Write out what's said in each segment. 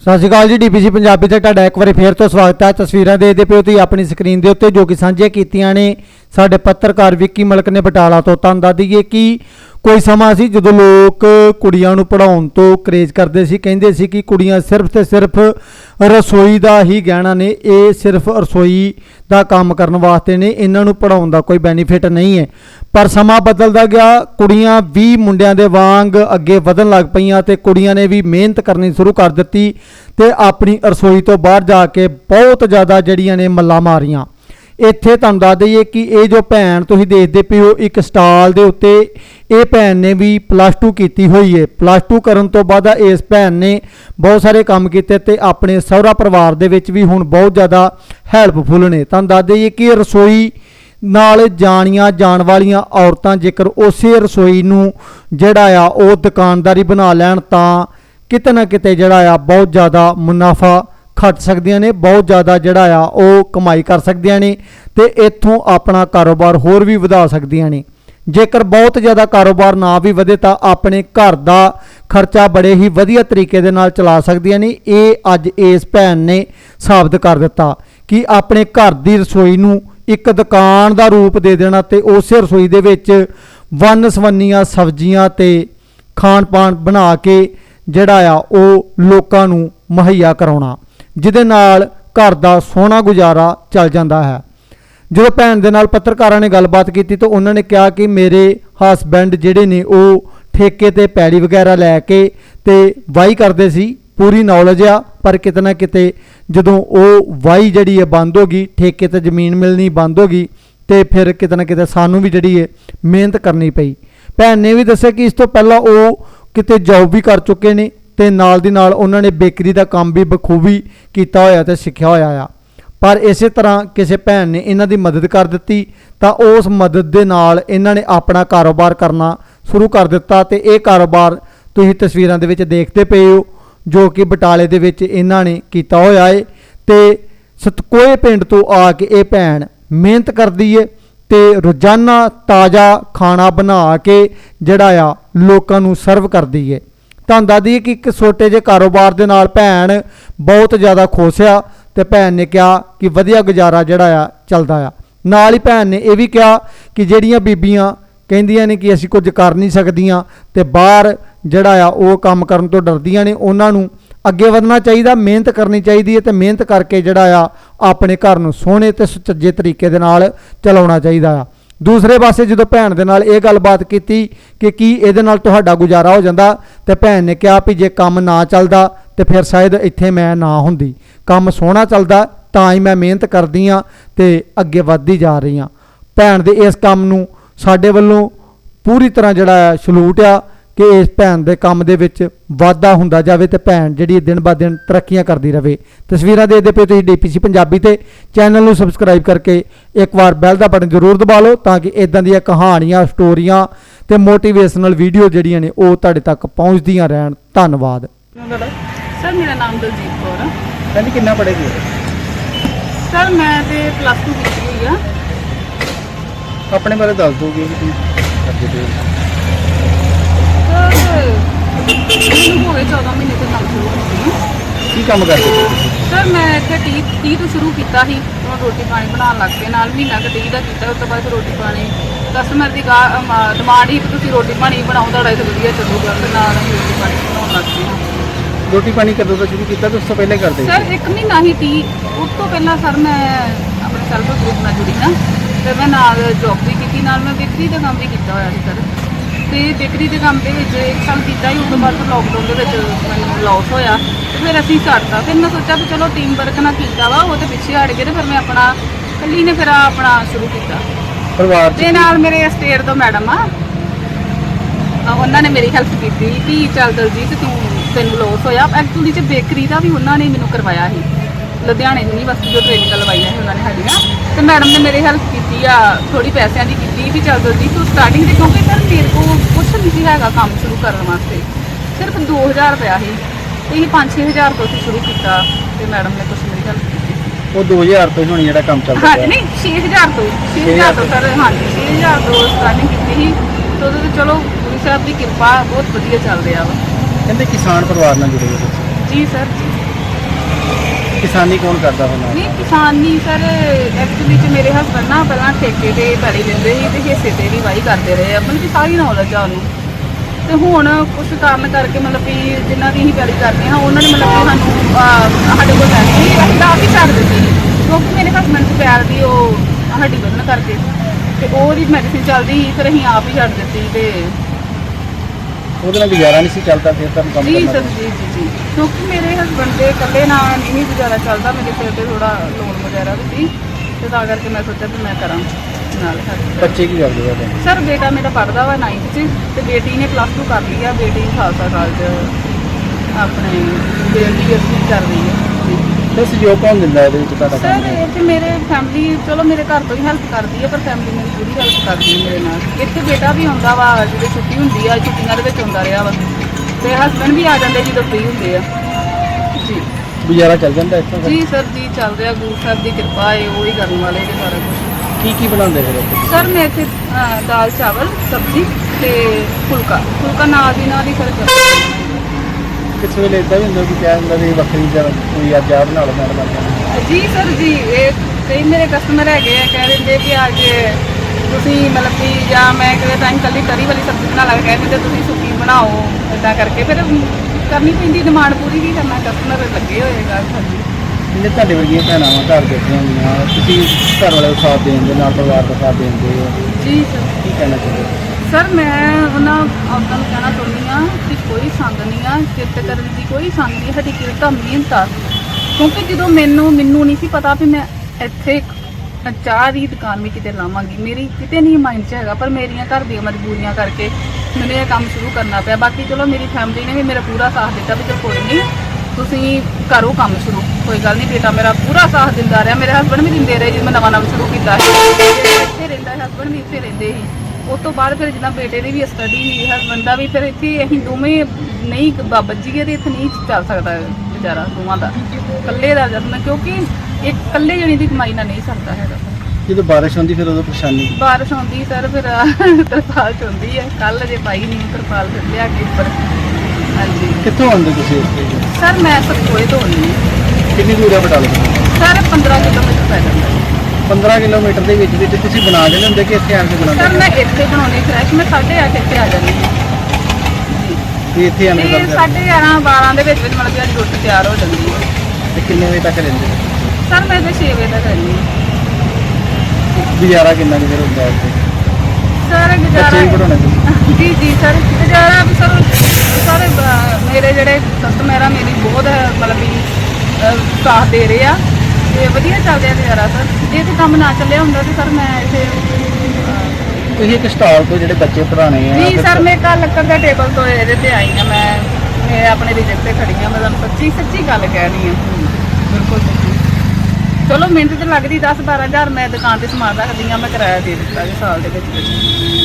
ਸਤਿ ਸ਼੍ਰੀ ਅਕਾਲ ਜੀ ਡੀਪੀਸੀ ਪੰਜਾਬੀ ਤੇ ਤੁਹਾਡਾ ਇੱਕ ਵਾਰੀ ਫੇਰ ਤੋਂ ਸਵਾਗਤ ਹੈ। ਤਸਵੀਰਾਂ ਦੇਖਦੇ ਪਿਓ ਤੁਸੀਂ ਆਪਣੀ ਸਕਰੀਨ ਦੇ ਉੱਤੇ ਜੋ ਕਿ ਸਾਂਝੇ ਕੀਤੀਆਂ ਨੇ। ਸਾਡੇ ਪੱਤਰਕਾਰ ਵਿੱਕੀ ਮਲਕ ਨੇ ਬਟਾਲਾ ਤੋਂ। ਤੁਹਾਨੂੰ ਦੱਸ ਦਈਏ ਕਿ ਕੋਈ ਸਮਾਂ ਸੀ ਜਦੋਂ ਲੋਕ ਕੁੜੀਆਂ ਨੂੰ ਪੜਾਉਣ ਤੋਂ ਕਰੇਜ ਕਰਦੇ ਸੀ? ਕਹਿੰਦੇ ਸੀ ਕਿ ਕੁੜੀਆਂ ਸਿਰਫ ਤੇ ਸਿਰਫ ਰਸੋਈ ਦਾ ਹੀ ਗਹਿਣਾ ਨੇ, ਇਹ ਸਿਰਫ ਰਸੋਈ ਦਾ ਕੰਮ ਕਰਨ ਵਾਸਤੇ ਨੇ, ਇਹਨਾਂ ਨੂੰ ਪੜਾਉਣ ਦਾ ਕੋਈ ਬੈਨੀਫਿਟ ਨਹੀਂ ਹੈ। ਪਰ ਸਮਾਂ ਬਦਲਦਾ ਗਿਆ, ਕੁੜੀਆਂ ਵੀ ਮੁੰਡਿਆਂ ਦੇ ਵਾਂਗ ਅੱਗੇ ਵਧਣ ਲੱਗ ਪਈਆਂ ਤੇ ਕੁੜੀਆਂ ਨੇ ਵੀ ਮਿਹਨਤ ਕਰਨੀ ਸ਼ੁਰੂ ਕਰ ਦਿੱਤੀ ਤੇ ਆਪਣੀ ਰਸੋਈ ਤੋਂ ਬਾਹਰ ਜਾ ਕੇ ਬਹੁਤ ਜ਼ਿਆਦਾ ਜਿਹੜੀਆਂ ਨੇ ਮੱਲਾਂ ਮਾਰੀਆਂ। ਇੱਥੇ ਤੁਹਾਨੂੰ ਦੱਸ ਦਈਏ ਕਿ ਇਹ ਜੋ ਭੈਣ ਤੁਸੀਂ ਦੇਖਦੇ ਪਏ ਹੋ, ਇੱਕ ਸਟਾਲ ਦੇ ਉੱਤੇ, ਇਹ ਭੈਣ ਨੇ ਵੀ ਪਲੱਸ 2 ਕੀਤੀ ਹੋਈ ਹੈ। ਪਲੱਸ 2 ਕਰਨ ਤੋਂ ਬਾਅਦ ਇਸ ਭੈਣ ਨੇ ਬਹੁਤ ਸਾਰੇ ਕੰਮ ਕੀਤੇ ਤੇ ਆਪਣੇ ਸਹੁਰਾ ਪਰਿਵਾਰ ਦੇ ਵਿੱਚ ਵੀ ਹੁਣ ਬਹੁਤ ਜ਼ਿਆਦਾ ਹੈਲਪਫੁਲ ਨੇ। ਤੁਹਾਨੂੰ ਦੱਸ ਦਈਏ ਕਿ ਰਸੋਈ ਨਾਲ ਜਾਣੀਆਂ ਜਾਣ ਵਾਲੀਆਂ ਔਰਤਾਂ, ਜੇਕਰ ਉਸੇ ਰਸੋਈ ਨੂੰ ਜਿਹੜਾ ਆ ਉਹ ਦੁਕਾਨਦਾਰੀ ਬਣਾ ਲੈਣ ਤਾਂ ਕਿਤੇ ਨਾ ਕਿਤੇ ਜਿਹੜਾ ਆ ਬਹੁਤ ਜ਼ਿਆਦਾ ਮੁਨਾਫਾ ਖੱਟ ਸਕਦੀਆਂ ਨੇ, ਬਹੁਤ ਜ਼ਿਆਦਾ ਜਿਹੜਾ ਆ, ਉਹ ਕਮਾਈ ਕਰ ਸਕਦੀਆਂ ਨੇ ਤੇ ਇੱਥੋਂ ਆਪਣਾ ਕਾਰੋਬਾਰ ਹੋਰ ਵੀ ਵਧਾ ਸਕਦੀਆਂ ਨੇ। ਜੇਕਰ ਬਹੁਤ ਜ਼ਿਆਦਾ ਕਾਰੋਬਾਰ ਨਾ ਵੀ ਵਧੇ ਤਾਂ ਆਪਣੇ ਘਰ ਦਾ ਖਰਚਾ ਬੜੇ ਹੀ ਵਧੀਆ ਤਰੀਕੇ ਦੇ ਨਾਲ ਚਲਾ ਸਕਦੀਆਂ ਨੇ। ਇਹ ਅੱਜ ਇਸ ਭੈਣ ਨੇ ਸਾਬਤ ਕਰ ਦਿੱਤਾ ਕਿ ਆਪਣੇ ਘਰ ਦੀ ਰਸੋਈ ਨੂੰ ਇੱਕ ਦੁਕਾਨ ਦਾ ਰੂਪ ਦੇ ਦੇਣਾ ਤੇ ਉਸੇ ਰਸੋਈ ਦੇ ਵਿੱਚ ਵੰਨ ਸਵੰਨੀਆਂ ਸਬਜ਼ੀਆਂ ਤੇ ਖਾਣ ਪਾਣ ਬਣਾ ਕੇ ਜਿਹੜਾ ਆ, ਉਹ ਲੋਕਾਂ ਨੂੰ ਮੁਹੱਈਆ ਕਰਾਉਣਾ। ਜਿਹਦੇ ਨਾਲ ਘਰ ਦਾ ਸੋਹਣਾ ਗੁਜ਼ਾਰਾ ਚੱਲ ਜਾਂਦਾ ਹੈ। ਜਦੋਂ ਭੈਣ ਦੇ ਨਾਲ ਪੱਤਰਕਾਰਾਂ ਨੇ ਗੱਲਬਾਤ ਕੀਤੀ ਤਾਂ ਉਹਨਾਂ ਨੇ ਕਿਹਾ ਕਿ ਮੇਰੇ ਹਸਬੈਂਡ ਜਿਹੜੇ ਨੇ ਉਹ ਠੇਕੇ ਤੇ ਪੈੜੀ ਵਗੈਰਾ ਲੈ ਕੇ ਤੇ ਵਾਈ ਕਰਦੇ ਸੀ, ਪੂਰੀ ਨੌਲੇਜ ਆ, ਪਰ ਕਿਤੇ ਨਾ ਕਿਤੇ ਜਦੋਂ ਉਹ ਵਾਈ ਜਿਹੜੀ ਹੈ ਬੰਦ ਹੋ ਗਈ, ਠੇਕੇ ਤੇ ਜ਼ਮੀਨ ਮਿਲਣੀ ਬੰਦ ਹੋ ਗਈ ਤੇ ਫਿਰ ਕਿਤੇ ਨਾ ਕਿਤੇ ਸਾਨੂੰ ਵੀ ਜਿਹੜੀ ਹੈ ਮਿਹਨਤ ਕਰਨੀ ਪਈ। ਭੈਣ ਨੇ ਵੀ ਦੱਸਿਆ ਕਿ ਇਸ ਤੋਂ ਪਹਿਲਾਂ ਉਹ ਕਿਤੇ ਜੌਬ ਵੀ ਕਰ ਚੁੱਕੇ ਨੇ ਤੇ ਨਾਲ ਦੀ ਨਾਲ ਉਹਨਾਂ ਨੇ ਬੇਕਰੀ ਦਾ ਕੰਮ ਵੀ ਬਖੂਬੀ ਕੀਤਾ ਹੋਇਆ ਤੇ ਸਿੱਖਿਆ ਹੋਇਆ ਆ। ਪਰ ਇਸੇ ਤਰ੍ਹਾਂ ਕਿਸੇ ਭੈਣ ਨੇ ਇਹਨਾਂ ਦੀ ਮਦਦ ਕਰ ਦਿੱਤੀ ਤਾਂ ਉਸ ਮਦਦ ਦੇ ਨਾਲ ਇਹਨਾਂ ਨੇ ਆਪਣਾ ਕਾਰੋਬਾਰ ਕਰਨਾ ਸ਼ੁਰੂ ਕਰ ਦਿੱਤਾ ਤੇ ਇਹ ਕਾਰੋਬਾਰ ਤੁਸੀਂ ਤਸਵੀਰਾਂ ਦੇ ਵਿੱਚ ਦੇਖਦੇ ਪਏ ਹੋ, ਜੋ ਕਿ ਬਟਾਲੇ ਦੇ ਵਿੱਚ ਇਹਨਾਂ ਨੇ ਕੀਤਾ ਹੋਇਆ ਏ। ਤੇ ਸਤਕੋਏ ਪਿੰਡ ਤੋਂ ਆ ਕੇ ਇਹ ਭੈਣ ਮਿਹਨਤ ਕਰਦੀ ਏ ਤੇ ਰੋਜ਼ਾਨਾ ਤਾਜ਼ਾ ਖਾਣਾ ਬਣਾ ਕੇ ਜਿਹੜਾ ਆ ਲੋਕਾਂ ਨੂੰ ਸਰਵ ਕਰਦੀ ਏ। ਤੁਹਾਨੂੰ ਦੱਸਦੀ ਕਿ ਇੱਕ ਛੋਟੇ ਜਿਹੇ ਕਾਰੋਬਾਰ ਦੇ ਨਾਲ ਭੈਣ ਬਹੁਤ ਜ਼ਿਆਦਾ ਖੁਸ਼ ਆ ਤੇ ਭੈਣ ਨੇ ਕਿਹਾ ਕਿ ਵਧੀਆ ਗੁਜ਼ਾਰਾ ਜਿਹੜਾ ਆ ਚੱਲਦਾ ਆ। ਨਾਲ ਹੀ ਭੈਣ ਨੇ ਇਹ ਵੀ ਕਿਹਾ ਕਿ ਜਿਹੜੀਆਂ ਬੀਬੀਆਂ ਕਹਿੰਦੀਆਂ ਨੇ ਕਿ ਅਸੀਂ ਕੁਝ ਕਰ ਨਹੀਂ ਸਕਦੀਆਂ ਤੇ ਬਾਹਰ ਜਿਹੜਾ ਆ ਉਹ ਕੰਮ ਕਰਨ ਤੋਂ ਡਰਦੀਆਂ ਨੇ, ਉਹਨਾਂ ਨੂੰ ਅੱਗੇ ਵਧਣਾ ਚਾਹੀਦਾ, ਮਿਹਨਤ ਕਰਨੀ ਚਾਹੀਦੀ ਹੈ ਤੇ ਮਿਹਨਤ ਕਰਕੇ ਜਿਹੜਾ ਆ ਆਪਣੇ ਘਰ ਨੂੰ ਸੋਹਣੇ ਤੇ ਸੁਚੱਜੇ ਤਰੀਕੇ ਦੇ ਨਾਲ ਚਲਾਉਣਾ ਚਾਹੀਦਾ ਆ। ਦੂਸਰੇ ਪਾਸੇ ਜਦੋਂ ਭੈਣ ਦੇ ਨਾਲ ਇਹ ਗੱਲਬਾਤ ਕੀਤੀ ਕਿ ਕੀ ਇਹਦੇ ਨਾਲ ਤੁਹਾਡਾ ਗੁਜ਼ਾਰਾ ਹੋ ਜਾਂਦਾ, ਤੇ ਭੈਣ ਨੇ ਕਿਹਾ ਵੀ ਜੇ ਕੰਮ ਨਾ ਚੱਲਦਾ, ਤੇ ਫਿਰ ਸ਼ਾਇਦ ਇੱਥੇ ਮੈਂ ਨਾ ਹੁੰਦੀ। ਕੰਮ ਸੋਹਣਾ ਚੱਲਦਾ, ਤਾਂ ਹੀ ਮੈਂ ਮਿਹਨਤ ਕਰਦੀ ਆ ਤੇ ਅੱਗੇ ਵੱਧਦੀ ਜਾ ਰਹੀ ਆ ਭੈਣ ਦੇ ਇਸ ਕੰਮ ਨੂੰ ਸਾਡੇ ਵੱਲੋਂ ਪੂਰੀ ਤਰ੍ਹਾਂ ਜਿਹੜਾ ਸਲੂਟ ਆ। ਕਿ ਇਸ ਭੈਣ ਦੇ ਕੰਮ ਦੇ ਵਿੱਚ ਵਾਧਾ ਹੁੰਦਾ ਜਾਵੇ ਤੇ ਭੈਣ ਜਿਹੜੀ ਦਿਨ ਬਾ ਦਿਨ ਤਰੱਕੀਆਂ ਕਰਦੀ ਰਵੇ। ਤਸਵੀਰਾਂ ਦੇਖਦੇ ਪਏ ਤੁਸੀਂ ਡੀਪੀਸੀ ਪੰਜਾਬੀ ਤੇ ਚੈਨਲ ਨੂੰ ਸਬਸਕ੍ਰਾਈਬ ਕਰਕੇ ਇੱਕ ਵਾਰ ਬੈਲ ਦਾ ਬਟਨ ਜ਼ਰੂਰ ਦਬਾ ਲਓ ਤਾਂ ਕਿ ਇਦਾਂ ਦੀਆਂ ਕਹਾਣੀਆਂ ਸਟੋਰੀਆਂ ਤੇ ਮੋਟੀਵੇਸ਼ਨਲ ਵੀਡੀਓ ਜਿਹੜੀਆਂ ਨੇ ਉਹ ਤੁਹਾਡੇ ਤੱਕ ਪਹੁੰਚਦੀਆਂ ਰਹਿਣ। ਧੰਨਵਾਦ। ਸਰ ਮੇਰਾ ਨਾਮ ਦਲਜੀਤ ਕੌਰ ਆ। ਕਹਿੰਦੀ ਕਿੰਨਾ ਪੜੇਗੀ ਸਰ ਮੈਂ ਤੇ ਪਲੱਸ 2 ਕੀਤੀ ਹੋਈ ਆ। ਆਪਣੇ ਬਾਰੇ ਦੱਸ ਦੋਗੇ ਕਿ ਪਏ ਹੋ? ਸਰ ਮੈਨੂੰ ਹੋ ਗਏ 14 ਮਹੀਨੇ ਤੋਂ ਕੰਮ ਸ਼ੁਰੂ ਕੀਤੀ ਕੀ ਕੰਮ ਕਰਦੇ ਤੁਸੀਂ? ਸਰ ਮੈਂ ਇੱਥੇ 30 30 ਤੋਂ ਸ਼ੁਰੂ ਕੀਤਾ ਸੀ ਹੁਣ ਰੋਟੀ ਪਾਣੀ ਬਣਾਉਣ ਲੱਗ ਪਏ ਨਾਲ ਮਹੀਨਾ ਕੁ 30 ਦਾ ਕੀਤਾ ਉਸ ਤੋਂ ਬਾਅਦ ਫਿਰ ਰੋਟੀ ਪਾਣੀ ਕਸਟਮਰ ਦੀ ਡਿਮਾਂਡ ਹੀ ਕਿ ਤੁਸੀਂ ਰੋਟੀ ਪਾਣੀ ਬਣਾਓ ਤੁਹਾਡਾ ਇੱਥੇ ਵਧੀਆ ਚੱਲੂਗਾ ਤੇ ਨਾਲ ਅਸੀਂ ਰੋਟੀ ਪਾਣੀ ਬਣਾਉਣ ਲੱਗ ਪਏ ਹਾਂ। ਰੋਟੀ ਪਾਣੀ ਕਦੋਂ ਤੋਂ ਸ਼ੁਰੂ ਕੀਤਾ ਤੇ ਉਸ ਤੋਂ ਪਹਿਲੇ ਕਰਦੇ ਸੀ? ਸਰ ਇੱਕ ਮਹੀਨਾ ਹੀ ਤੀ ਉਸ ਤੋਂ ਪਹਿਲਾਂ ਸਰ ਮੈਂ ਆਪਣੇ ਸੈਲਫ ਗਰੁੱਪ ਨਾਲ ਜੁੜੀ ਨਾ ਤੇ ਮੈਂ ਨਾਲ ਜੌਬ ਵੀ ਕੀਤੀ ਨਾਲ ਮੈਂ ਬੇਕਰੀ ਦਾ ਕੰਮ ਵੀ ਕੀਤਾ ਹੋਇਆ ਸੀ ਸਰ ਤੇ ਬੇਕਰੀ ਦੇ ਕੰਮ ਦੇ ਵਿੱਚ ਇੱਕ ਸਾਲ ਕੀਤਾ ਹੀ ਉਸ ਤੋਂ ਬਾਅਦ ਲੋਕਡਾਊਨ ਦੇ ਵਿੱਚ ਮੈਨੂੰ ਲਾਸ ਹੋਇਆ। ਤੇ ਫਿਰ ਅਸੀਂ ਛੱਡਤਾ। ਫਿਰ ਮੈਂ ਸੋਚਿਆ ਵੀ ਚਲੋ ਟੀਮ ਵਰਕ ਨਾਲ ਕੀਤਾ ਵਾ ਉਹਦੇ ਪਿੱਛੇ ਹਟ ਗਏ ਤੇ ਫਿਰ ਮੈਂ ਆਪਣਾ ਇਕੱਲੀ ਨੇ ਫਿਰ ਆਪਣਾ ਸ਼ੁਰੂ ਕੀਤਾ। ਪਰਿਵਾਰ ਤੇ ਨਾਲ ਮੇਰੇ ਸਟੇਟ ਤੋਂ ਮੈਡਮ ਆ। ਉਹਨਾਂ ਨੇ ਮੇਰੀ ਹੈਲਪ ਕੀਤੀ। ਕਿ ਚੱਲ ਦਲਜੀਤ ਤੂੰ ਤੈਨੂੰ ਲੋਸ ਹੋਇਆ। ਐਕਚੁਅਲੀ ਚ ਬੇਕਰੀ ਦਾ ਵੀ ਉਹਨਾਂ ਨੇ ਮੈਨੂੰ ਕਰਵਾਇਆ ਸੀ। ਲੁਧਿਆਣੇ ਯੂਨੀਵਰਸਿਟੀ ਤੋਂ ਟ੍ਰੇਨਿੰਗ ਲਵਾਈਆਂ ਸੀ ਉਹਨਾਂ ਨੇ ਸਾਡੀਆਂ ਤੇ ਮੈਡਮ ਨੇ ਮੇਰੀ ਹੈਲਪ ਕੀਤੀ ਆ ਥੋੜੀ ਪੈਸਿਆਂ ਦੀ ਕੀਤੀ ਵੀ ਚੱਲ ਦਲਜੀਤ ਤੂੰ ਸਟਾਰਟਿੰਗ ਤੇ ਕਿਉਂਕਿ ਸਰ ਮੇਰੇ ਕੋਲ ਕੁਛ ਨਹੀਂ ਸੀ ਹੈਗਾ ਕੰਮ ਸ਼ੁਰੂ ਕਰਨ ਵਾਸਤੇ। ਸਿਰਫ 2000 ਰੁਪਇਆ ਸੀ। ਇਹ 5-6000 ਤੋਂ ਅਸੀਂ ਸ਼ੁਰੂ ਕੀਤਾ ਤੇ ਮੈਡਮ ਨੇ ਕੁਛ ਮੇਰੀ ਹੈਲਪ ਕੀਤੀ ਉਹ 2000 ਤੋਂ ਹੀ ਹੁਣ ਜਿਹੜਾ ਕੰਮ ਚੱਲਦਾ ਹਾਂਜੀ ਨਹੀਂ 6000 ਤੋਂ 6000 ਤੋਂ ਸਰ ਹਾਂਜੀ 6000 ਤੋਂ ਸਟਾਰਟਿੰਗ ਕੀਤੀ ਸੀ। ਤੇ ਉਹਦੇ ਤੇ ਚਲੋ ਗੁਰੂ ਸਾਹਿਬ ਦੀ ਕਿਰਪਾ ਬਹੁਤ ਵਧੀਆ ਚੱਲ ਰਿਹਾ ਵਾ। ਕਹਿੰਦੇ ਕਿਸਾਨ ਪਰਿਵਾਰ ਨਾਲ ਜੁੜੇ ਹੋ ਤੁਸੀਂ। ਜੀ ਸਰ ਜੀ। ਕਿਸਾਨੀ ਕੌਣ ਕਰਦਾ ਹੁਣ? ਨਹੀਂ ਕਿਸਾਨੀ ਸਰ ਐਕਚੁਅਲੀ ਚ ਮੇਰੇ ਹਸਬੰਡ ਨਾ ਪਹਿਲਾਂ ਠੇਕੇ ਤੇ ਪੈਲੀ ਲੈਂਦੇ ਸੀ ਤੇ ਹਿੱਸੇ ਤੇ ਵੀ ਵਾਹੀ ਕਰਦੇ ਰਹੇ ਆ ਮਤਲਬ ਕਿ ਸਾਰੀ ਨੌਲੇਜ ਆ ਉਹਨੂੰ। ਤੇ ਹੁਣ ਕੁਝ ਕਾਰਨ ਕਰਕੇ ਮਤਲਬ ਕਿ ਜਿਨ੍ਹਾਂ ਦੀ ਅਸੀਂ ਪੈਲੀ ਕਰਦੇ ਹਾਂ ਉਹਨਾਂ ਨੇ ਮਤਲਬ ਕਿ ਸਾਨੂੰ ਅਹ, ਸਾਡੇ ਕੋਲ ਪੈਸੇ ਸੀ ਅਸੀਂ ਆਪ ਹੀ ਛੱਡ ਦਿੱਤੀ ਕਿਉਂਕਿ ਮੇਰੇ ਹਸਬੰਡ ਦੀ ਪੈਰ ਦੀ ਉਹ ਹੱਡੀ ਵਧਣ ਕਰਕੇ ਤੇ ਉਹਦੀ ਮੈਡੀਸਿਨ ਚੱਲਦੀ ਸੀ ਫਿਰ ਅਸੀਂ ਆਪ ਹੀ ਛੱਡ ਦਿੱਤੀ ਤੇ ਉਹਦੇ ਨਾਲ ਗੁਜ਼ਾਰਾ ਨਹੀਂ ਸੀ ਚੱਲਦਾ ਫਿਰ ਤੁਹਾਨੂੰ ਕੰਮ ਜੀ ਕਰਨਾ ਸਰ ਜੀ ਜੀ ਜੀ। ਕਿਉਂਕਿ ਮੇਰੇ ਹਸਬੰਡ ਦੇ ਇਕੱਲੇ ਨਾਲ ਨਹੀਂ ਗੁਜ਼ਾਰਾ ਚੱਲਦਾ ਮੇਰੇ ਸਿਰ ਤੇ ਥੋੜਾ ਲੋਨ ਵਗੈਰਾ ਵੀ ਸੀ ਤੇ ਤਾਂ ਕਰਕੇ ਮੈਂ ਸੋਚਿਆ ਕਿ ਮੈਂ ਕਰਾਂ ਨਾਲ। ਹੱਥ ਬੱਚੇ ਕੀ ਕਰਦੇ ਆ ਤੁਹਾਡੇ? ਸਰ ਬੇਟਾ ਮੇਰਾ ਪੜਦਾ ਵਾ 9th ਚ ਤੇ ਬੇਟੀ ਨੇ ਪਲੱਸ 2 ਕਰ ਲਈ ਆ ਬੇਟੀ ਖਾਲਸਾ ਕਾਲਜ ਆਪਣੇ ਬੇਟੀ ਅਸੀਂ ਕਰ ਰਹੀ ਹੈ। ਜੀ ਤੇ ਸਹਿਯੋਗ ਕੌਣ ਦਿੰਦਾ ਇਹਦੇ ਵਿੱਚ ਤੁਹਾਡਾ ਸਰ ਕੰਮ ਇਹ ਤੇ ਮੇਰੇ ਫੈਮਿਲੀ ਚਲੋ ਮੇਰੇ ਘਰ ਤੋਂ ਹੀ ਹੈਲਪ ਕਰਦੀ ਹੈ ਪਰ ਫੈਮਿਲੀ ਮੇਰੀ ਪੂਰੀ ਹੈਲਪ ਕਰਦੀ ਹੈ ਮੇਰੇ ਨਾਲ। ਇੱਥੇ ਬੇਟਾ ਵੀ ਆਉਂਦਾ ਵਾ ਜਦੋਂ ਛੁੱਟੀ ਹੁੰਦੀ ਆ ਛੁੱਟੀਆਂ ਦੇ ਵਿੱਚ ਆਉਂਦਾ ਰਿਹਾ ਵਾ। ਤੇ ਹਸਬੰਡ ਵੀ ਆ ਜਾਂਦੇ ਜਦੋਂ ਫ੍ਰੀ ਹੁੰਦੇ ਆ। ਜੀ। ਗੁਜ਼ਾਰਾ ਚੱਲ ਜਾਂਦਾ ਇੱਥੋਂ? ਜੀ ਸਰ ਜੀ ਚੱਲ ਰਿਹਾ ਗੁਰੂ ਸਾਹਿਬ ਦੀ ਕਿਰਪਾ ਹੈ ਉਹ ਹੀ ਕਰਨ ਵਾਲੇ ਨੇ ਸਾਰਾ ਕੁਝ ਕੀ ਕੀ ਬਣਾਉਂਦੇ ਫਿਰ ਇੱਥੇ? ਸਰ ਮੈਂ ਇੱਥੇ ਅਹ, ਦਾਲ ਚਾਵਲ ਸਬਜ਼ੀ ਤੇ ਫੁਲਕਾ। ਫੁਲਕਾ ਨਾਲ ਦੀ ਨਾਲ ਹੀ ਸਰ ਕਿਸ ਵੇਲੇ ਇਦਾਂ ਵੀ ਹੁੰਦਾ ਕਿ ਕਿਆ ਹੁੰਦਾ ਵੀ ਵੱਖਰੀ ਜਾਂ ਕੋਈ ਅੱਜ ਆ ਬਣਾ ਲਓ, ਮੈਂ ਬਣਾ ਜੀ, ਸਰ ਜੀ, ਇਹ ਕਈ ਮੇਰੇ ਕਸਟਮਰ ਹੈਗੇ ਆ, ਕਹਿ ਦਿੰਦੇ ਕਿ ਅੱਜ ਤੁਸੀਂ ਮਤਲਬ ਕਿ ਜਾਂ ਮੈਂ ਕਿਤੇ ਟਾਈਮ ਕੱਲੀ ਤਰੀ ਵਾਲੀ ਸਬਜ਼ੀ ਬਣਾ ਲਾ, ਕਹਿ ਦਿੰਦੇ ਤੁਸੀਂ ਸੁੱਕੀ ਬਣਾਓ ਇਦਾਂ ਕਰਕੇ। ਫਿਰ ਕਰਨੀ ਪੈਂਦੀ ਡਿਮਾਂਡ ਪੂਰੀ ਕੀ ਕਰਨਾ ਕਸਟਮਰ ਲੱਗੇ ਹੋਏਗਾ ਹਾਂਜੀ ਜਿੰਨੇ ਤੁਹਾਡੇ ਵਰਗੀਆਂ ਭੈਣਾਂ ਵਾ ਘਰ ਬੈਠੀਆਂ ਹੁੰਦੀਆਂ ਤੁਸੀਂ ਘਰ ਵਾਲੇ ਦਾ ਸਾਥ ਦੇਣ ਦੇ ਨਾਲ ਪਰਿਵਾਰ ਦਾ ਸਾਥ ਦੇਣ ਦੇ ਜੀ ਸਰ। ਕੀ ਕਹਿਣਾ ਚਾਹੁੰਦੇ ਹੋ? ਸਰ ਮੈਂ ਉਹਨਾਂ ਔਰਤਾਂ ਨੂੰ ਕਹਿਣਾ ਚਾਹੁੰਦੀ ਹਾਂ ਕਿ ਕੋਈ ਸੰਗ ਨਹੀਂ ਆ ਕਿਰਤ ਕਰਨ ਦੀ ਕੋਈ ਸੰਗ ਨਹੀਂ ਸਾਡੀ ਕਿਰਤ ਆ ਮਿਹਨਤ ਆ ਕਿਉਂਕਿ ਜਦੋਂ ਮੈਨੂੰ ਮੈਨੂੰ ਨਹੀਂ ਸੀ ਪਤਾ ਵੀ ਮੈਂ ਇੱਥੇ ਇੱਕ ਚਾਹ ਦੀ ਦੁਕਾਨ ਵੀ ਕਿਤੇ ਲਾਵਾਂਗੀ। ਮੇਰੀ ਕਿਤੇ ਨਹੀਂ ਮਾਈਂਡ 'ਚ ਹੈਗਾ ਪਰ ਮੇਰੀਆਂ ਘਰ ਦੀਆਂ ਮਜਬੂਰੀਆਂ ਕਰਕੇ ਮੈਨੂੰ ਇਹ ਕੰਮ ਸ਼ੁਰੂ ਕਰਨਾ ਪਿਆ। ਬਾਕੀ ਚਲੋ ਮੇਰੀ ਫੈਮਿਲੀ ਨੇ ਵੀ ਮੇਰਾ ਪੂਰਾ ਸਾਥ ਦਿੱਤਾ ਵੀ ਚਲ ਕੋਈ ਨਹੀਂ ਤੁਸੀਂ ਕਰੋ ਕੰਮ ਸ਼ੁਰੂ। ਕੋਈ ਗੱਲ ਨਹੀਂ ਬੇਟਾ ਮੇਰਾ ਪੂਰਾ ਸਾਥ ਦਿੰਦਾ ਰਿਹਾ। ਮੇਰੇ ਹਸਬੰਡ ਵੀ ਦਿੰਦੇ ਰਹੇ ਜਦੋਂ ਮੈਂ ਨਵਾਂ ਨਵਾਂ ਸ਼ੁਰੂ ਕੀਤਾ ਸੀ। ਇੱਥੇ ਰਹਿੰਦਾ ਹਸਬੰਡ ਵੀ ਇੱਥੇ ਰਹਿੰਦੇ ਸੀ। ਉਸ ਤੋਂ ਬਾਅਦ ਫਿਰ ਜਿੱਦਾਂ ਬੇਟੇ ਦੀ ਵੀ ਸਟੱਡੀ ਹਸਬੰਡ ਦਾ ਵੀ ਫਿਰ ਇੱਥੇ ਅਸੀਂ ਦੋਵੇਂ ਨਹੀਂ ਬੱਜੀਏ ਤੇ ਇੱਥੇ ਨਹੀਂ ਚੱਲ ਸਕਦਾ ਵਿਚਾਰਾ ਦੋਵਾਂ ਦਾ। ਇਕੱਲੇ ਦਾ ਜਦ ਮੈਂ ਕਿਉਂਕਿ ਇੱਕ ਇਕੱਲੇ ਜਣੀ ਦੀ ਕਮਾਈ ਨਾਲ ਨਹੀਂ ਸਰਦਾ ਹੈਗਾ। ਜਦੋਂ ਬਾਰਿਸ਼ ਹੁੰਦੀ ਫਿਰ ਉਦੋਂ ਪਰੇਸ਼ਾਨੀ? ਬਾਰਿਸ਼ ਆਉਂਦੀ ਸਰ ਫਿਰ ਤਰਪਾਲ ਚ ਹੁੰਦੀ ਹੈ। ਕੱਲ ਜੇ ਪਾਈ ਨਹੀਂ ਤਰਪਾਲ ਫਿਰ ਲਿਆ ਕੇ ਉੱਪਰ। ਹਾਂਜੀ। ਕਿੱਥੋਂ ਆਉਂਦੇ ਤੁਸੀਂ ਇੱਥੇ? ਸਰ ਮੈਂ ਸਖੋਏ ਤੋਂ ਆਉਂਦੀ ਹਾਂ। ਕਿੰਨੀ ਦੂਰ ਹੈ ਬਟਾਲੇ ਸਰ 15 ਕਿਲੋਮੀਟਰ ਪੈ ਜਾਂਦਾ ਹੈ। 15 ਕਿਲੋਮੀਟਰ ਦੇ ਵਿੱਚ ਵਿੱਚ ਤੁਸੀਂ ਬਣਾ ਦੇ ਹੁੰਦੇ ਕਿ ਇੱਥੇ ਆ ਕੇ ਸਰ ਬਣਾਉਂਦੇ ਮੈਂ ਇੱਥੇ ਬਣਾਉਣੀ ਫਰੈਸ਼ ਮੈਂ 8:30 ਇੱਥੇ ਆ ਜਾਂਦੀ ਹਾਂ। ਜੀ ਤੇ ਇੱਥੇ ਆਣੇ ਤੇ ਕਰਦੇ ਸਾਢੇ 11 12 ਦੇ ਵਿੱਚ ਵਿੱਚ ਮਤਲਬ ਕਿ ਅੱਜ ਰੋਟੀ ਤਿਆਰ ਹੋ ਜਾਂਦੀ ਹੈ। ਤੇ ਕਿੰਨੇ ਵਜੇ ਤੱਕ ਰਹਿੰਦੇ? ਸਰ ਮੈਂ ਤੇ 6 ਵਜੇ ਤੱਕ ਰਹਿੰਦੀ ਹਾਂ। ਗੁਜ਼ਾਰਾ ਕਿੰਨਾ ਕੁ ਫਿਰ ਹੁੰਦਾ ਇੱਥੇ? ਸਰ ਬੱਚੇ ਵੀ ਗੁਜ਼ਾਰਾ ਪੜਾਉਣੇ ਤੁਸੀਂ ਜੀ ਜੀ ਸਰ। ਗੁਜ਼ਾਰਾ ਵੀ ਸਰ ਸਾਰੇ ਮੇਰੇ ਜਿਹੜੇ ਕਸਟਮਰ ਆ ਮੇਰੀ ਬਹੁਤ ਮਤਲਬ ਵੀ ਸਾਥ ਦੇ ਰਹੇ ਆ। ਤੇ ਵਧੀਆ ਚੱਲ ਰਿਹਾ ਗੁਜ਼ਾਰਾ ਸਰ। ਜੇ ਤੇ ਕੰਮ ਨਾ ਚੱਲਿਆ ਹੁੰਦਾ ਤੇ ਸਰ ਮੈਂ ਇੱਥੇ ਤੁਸੀਂ ਇੱਕ ਸਟਾਲ ਤੋਂ ਜਿਹੜੇ ਬੱਚੇ ਪੜਾਉਣੇ ਆ ਜੀ ਸਰ ਮੈਂ ਕੱਲ ਲੱਕੜ ਦਾ ਟੇਬਲ ਤੋਂ ਇਹਦੇ ਤੇ ਆਈ ਆ ਮੈਂ ਮੈਂ ਆਪਣੇ ਰਿਜਕ ਤੇ ਖੜੀ ਆ ਮੈਂ ਤੁਹਾਨੂੰ ਸੱਚੀ ਸੱਚੀ ਗੱਲ ਕਹਿ ਰਹੀ ਆ ਬਿਲਕੁਲ ਸੱਚੀ। ਚਲੋ ਮਿਹਨਤ ਤੇ ਲੱਗਦੀ 10 12000 ਮੈਂ ਦੁਕਾਨ ਤੇ ਸਮਾਨ ਰੱਖਦੀ ਆ ਮੈਂ ਕਿਰਾਇਆ ਦੇ ਦਿੱਤਾ ਜੀ ਸਾਲ ਦੇ ਵਿੱਚ ਵਿੱਚ।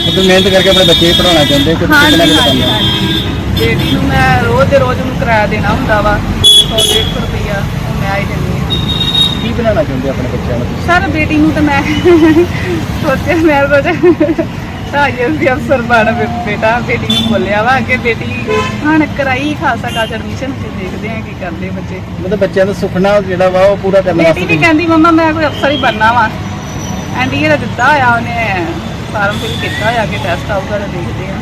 ਤੁਸੀਂ ਮਿਹਨਤ ਕਰਕੇ ਆਪਣੇ ਬੱਚੇ ਪੜਾਉਣਾ ਚਾਹੁੰਦੇ ਕਿੰਨਾ ਕੁ ਹਾਂਜੀ। ਬੇਟੀ ਨੂੰ ਮੈਂ ਰੋਜ਼ ਦੇ ਰੋਜ਼ ਨੂੰ ਕਿਰਾਇਆ ਦੇਣਾ ਹੁੰਦਾ ਵਾ 100 150 ਰੁਪਈਆ ਉਹ ਮੈਂ ਹੀ ਦਿੰਦੀ ਹਾਂ। ਕੀ ਬਣਾਉਣਾ ਚਾਹੁੰਦੇ ਆਪਣੇ ਬੱਚਿਆਂ ਨੂੰ? ਸਰ ਬੇਟੀ ਨੂੰ ਤਾਂ ਮੈਂ ਸੋਚਿਆ ਮੈਂ ਰੋਜ਼ ਆਈਐਸ ਦੀ ਅਫਸਰ ਬਣ ਬੇਟਾ ਬੇਟੀ ਨੂੰ ਬੋਲਿਆ ਵਾ ਕਿ ਬੇਟੀ ਹਣ ਕਰਾਈ ਖਾਲਸਾ ਕਾਲਜ ਐਡਮਿਸ਼ਨ ਤੇ ਦੇਖਦੇ ਆ ਕੀ ਕਰਦੇ ਬੱਚੇ। ਮਤਲਬ ਬੱਚਿਆਂ ਦਾ ਸੁਪਨਾ ਜਿਹੜਾ ਵਾ ਉਹ ਪੂਰਾ ਕਰਨ ਬੇਟੀ ਵੀ ਕਹਿੰਦੀ ਮੰਮਾ ਮੈਂ ਕੋਈ ਅਫਸਰ ਹੀ ਬਣਨਾ ਵਾ। ਐਨਡੀਏ ਦਾ ਦਿੱਤਾ ਹੋਇਆ ਉਹਨੇ ਫਾਰਮ ਫਿਲ ਕੀਤਾ ਹੋਇਆ ਕਿ ਟੈਸਟ ਆਊਗਾ ਤਾਂ ਦੇਖਦੇ ਆ